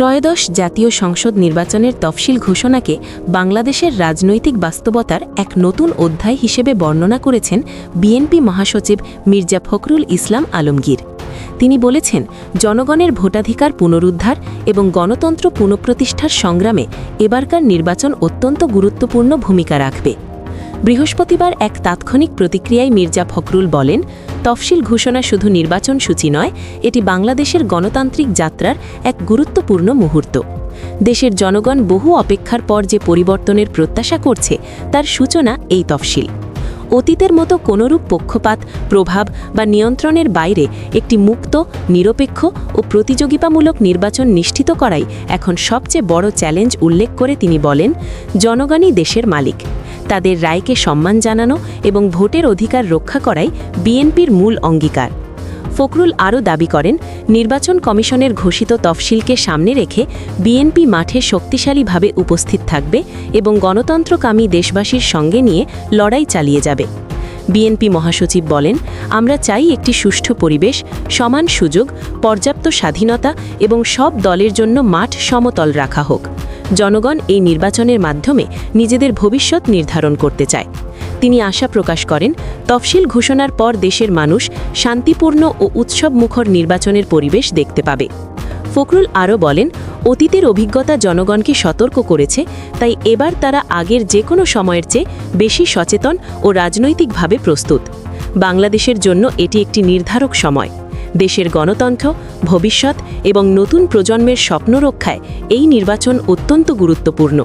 ত্রয়োদশ জাতীয় সংসদ নির্বাচনের তফসিল ঘোষণাকে বাংলাদেশের রাজনৈতিক বাস্তবতার এক নতুন অধ্যায় হিসেবে বর্ণনা করেছেন বিএনপি মহাসচিব মির্জা ফখরুল ইসলাম আলমগীর। তিনি বলেছেন, জনগণের ভোটাধিকার পুনরুদ্ধার এবং গণতন্ত্র পুনঃপ্রতিষ্ঠার সংগ্রামে এবারকার নির্বাচন অত্যন্ত গুরুত্বপূর্ণ ভূমিকা রাখবে। বৃহস্পতিবার এক তাৎক্ষণিক প্রতিক্রিয়ায় মির্জা ফখরুল বলেন তফসিল ঘোষণা শুধু নির্বাচন সূচি নয়, এটি বাংলাদেশের গণতান্ত্রিক যাত্রার এক গুরুত্বপূর্ণ মুহূর্ত। দেশের জনগণ বহু অপেক্ষার পর যে পরিবর্তনের প্রত্যাশা করছে, তার সূচনা এই তফসিল। অতীতের মতো কোনরূপ পক্ষপাত, প্রভাব বা নিয়ন্ত্রণের বাইরে একটি মুক্ত, নিরপেক্ষ ও প্রতিযোগিতামূলক নির্বাচন নিশ্চিত করাই এখন সবচেয়ে বড় চ্যালেঞ্জ উল্লেখ করে তিনি বলেন, জনগণই দেশের মালিক। তাদের রায়কে সম্মান জানানো এবং ভোটের অধিকার রক্ষা করাই বিএনপির মূল অঙ্গীকার। ফখরুল আরও দাবি করেন, নির্বাচন কমিশনের ঘোষিত তফসিলকে সামনে রেখে বিএনপি মাঠে শক্তিশালীভাবে উপস্থিত থাকবে এবং গণতন্ত্রকামী দেশবাসীর সঙ্গে নিয়ে লড়াই চালিয়ে যাবে। বিএনপি মহাসচিব বলেন, আমরা চাই একটি সুষ্ঠু পরিবেশ, সমান সুযোগ, পর্যাপ্ত স্বাধীনতা এবং সব দলের জন্য মাঠ সমতল রাখা হোক। জনগণ এই নির্বাচনের মাধ্যমে নিজেদের ভবিষ্যৎ নির্ধারণ করতে চায়। তিনি আশা প্রকাশ করেন, তফসিল ঘোষণার পর দেশের মানুষ শান্তিপূর্ণ ও উৎসবমুখর নির্বাচনের পরিবেশ দেখতে পাবে। ফখরুল আরও বলেন, অতীতের অভিজ্ঞতা জনগণকে সতর্ক করেছে, তাই এবার তারা আগের যে কোনো সময়ের চেয়ে বেশি সচেতন ও রাজনৈতিকভাবে প্রস্তুত। বাংলাদেশের জন্য এটি একটি নির্ধারক সময়। দেশের গণতন্ত্র ভবিষ্যৎ এবং নতুন প্রজন্মের স্বপ্ন রক্ষায় এই নির্বাচন অত্যন্ত গুরুত্বপূর্ণ।